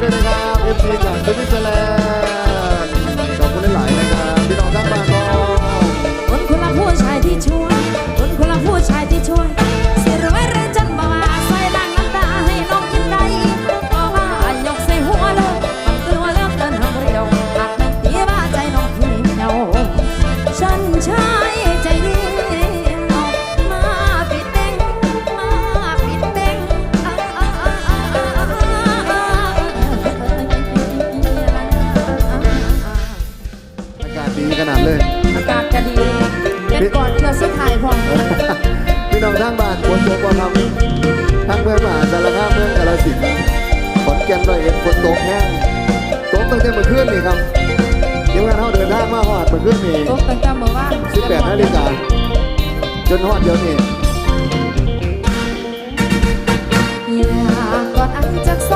ด้วยนะครัเอ็มดีจากสเซอร์แลน งมาหอดเมื่อคืนนี้ตกตั้งแต่เมื่อวานสิบแปดนาฬิกาจนหอดเดียวนี้อยากกอดอันจากส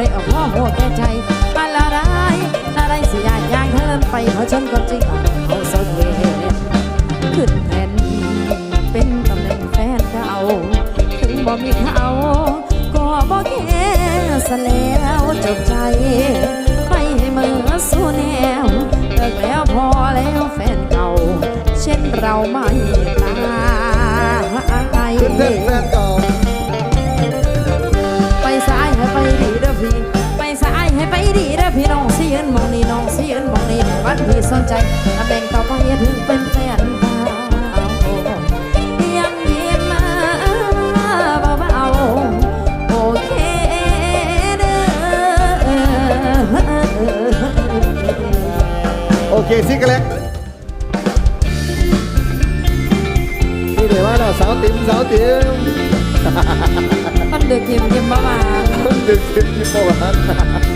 รออกหัวหัวแก่ใจมาอะไรอะไรสิยายยางเทินไปเขาชนก็จริงเขาสดเวขึ้นแผ่นเป็นตำแหน่งแฟนเก่าถึงบ่มีเขาก็บ่แค่สแล้วจบใจ ใจตำแหน่งต่อไปถึงเป็นแฟนยังยิ้มมาเบาๆโอเคเด้โอเคสิกันแล้วนี่เลยว่าเราสาวติ๋มสาวติ๋มมันดึกยิ้มยิ้มประมาณมันดึกยิ้มยิ้มประมาณ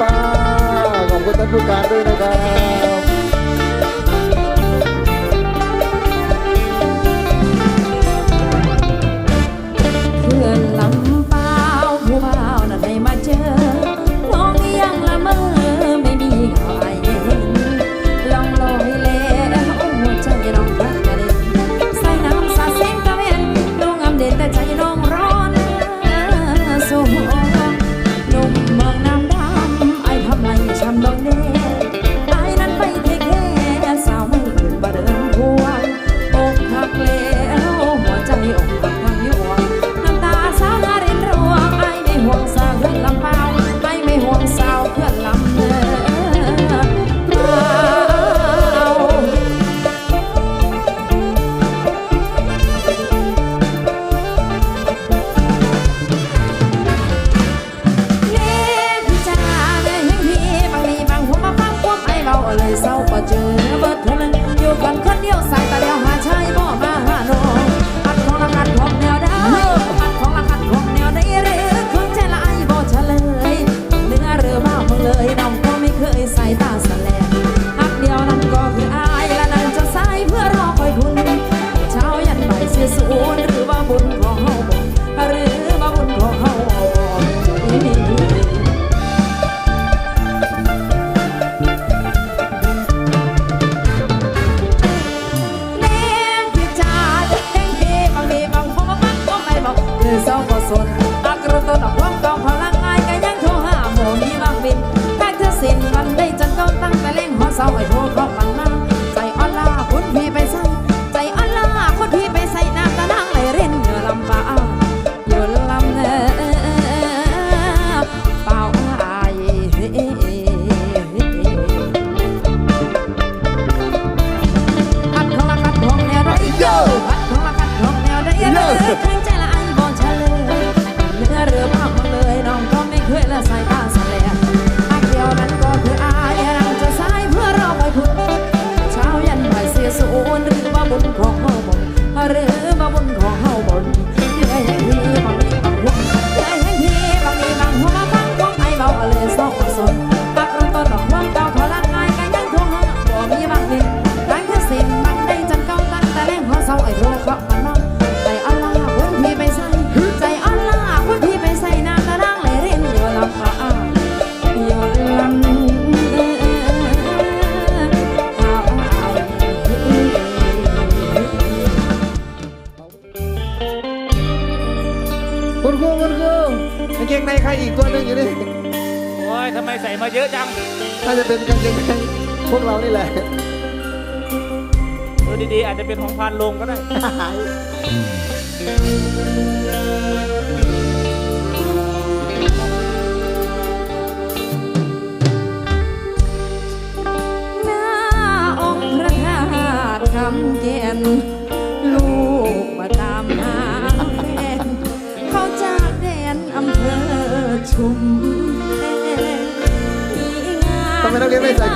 ป้า ขอบคุณท่านผู้การด้วยนะ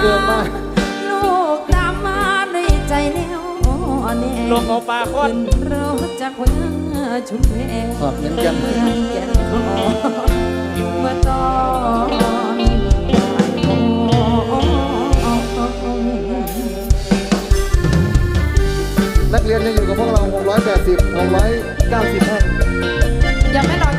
เยอะมากลูกตามมาในใจแน่วแน่ลงเอาปลาคอนเราจากเมืงชุมแพขอบเงินกันเงแนมาต่อนักเรียนยังอยู่กับพวกเรา 680 690ท่านยังไม่รอ